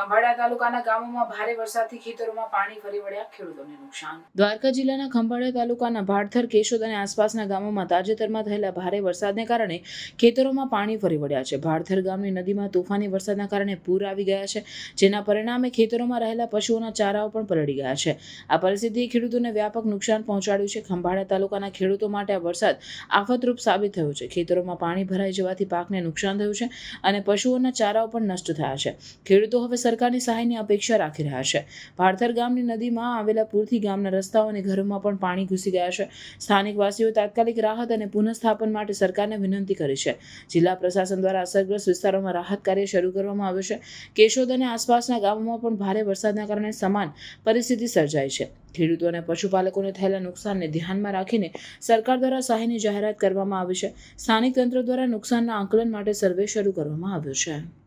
ખંભાળિયા તાલુકાના ગામોમાં ભારે વરસાદથી ખેતરોમાં પાણી ફરી વળ્યા, ખેડૂતોને નુકસાન. દ્વારકા જિલ્લાના ખંભાળિયા તાલુકાના ભાડથર, કેશોદ અને આસપાસના ગામોમાં તાજેતરમાં થયેલા ભારે વરસાદને કારણે ખેતરોમાં પાણી ફરી વળ્યા છે. ભાડથર ગામની નદીમાં તોફાની વરસાદના કારણે પૂર આવી ગયા છે, જેના પરિણામે ખેતરોમાં રહેલા પશુઓના ચારાઓ પણ પલળી ગયા છે. આ પરિસ્થિતિએ ખેડૂતોને વ્યાપક નુકસાન પહોંચાડ્યું છે. ખંભાળિયા તાલુકાના ખેડૂતો માટે આ વરસાદ આફતરૂપ સાબિત થયો છે. ખેતરોમાં પાણી ભરાઈ જવાથી પાકને નુકસાન થયું છે અને પશુઓના ચારાઓ પણ નષ્ટ થયા છે. ખેડૂતો હવે સરકારની સહાયની અપેક્ષા રાખી રહ્યા છે. ભારતર ગામની નદીમાં આવેલા પૂરથી ગામના રસ્તાઓ અને ઘરોમાં પણ પાણી ઘૂસી ગયા છે. સ્થાનિક વાસીઓ તાત્કાલિક રાહત અને પુનઃસ્થાપન માટે સરકારને વિનંતી કરી છે. જિલ્લા પ્રશાસન દ્વારા અસરગ્રસ્ત વિસ્તારોમાં રાહત કાર્ય શરૂ કરવામાં આવ્યું છે. કેશોદ અને આસપાસના ગામોમાં પણ ભારે વરસાદના કારણે સમાન પરિસ્થિતિ સર્જાઈ છે. ખેડૂતો અને પશુપાલકોને થયેલા નુકસાનને ધ્યાનમાં રાખીને સરકાર દ્વારા સહાયની જાહેરાત કરવામાં આવી છે. સ્થાનિક તંત્ર દ્વારા નુકસાનના આંકલન માટે સર્વે શરૂ કરવામાં આવ્યો છે.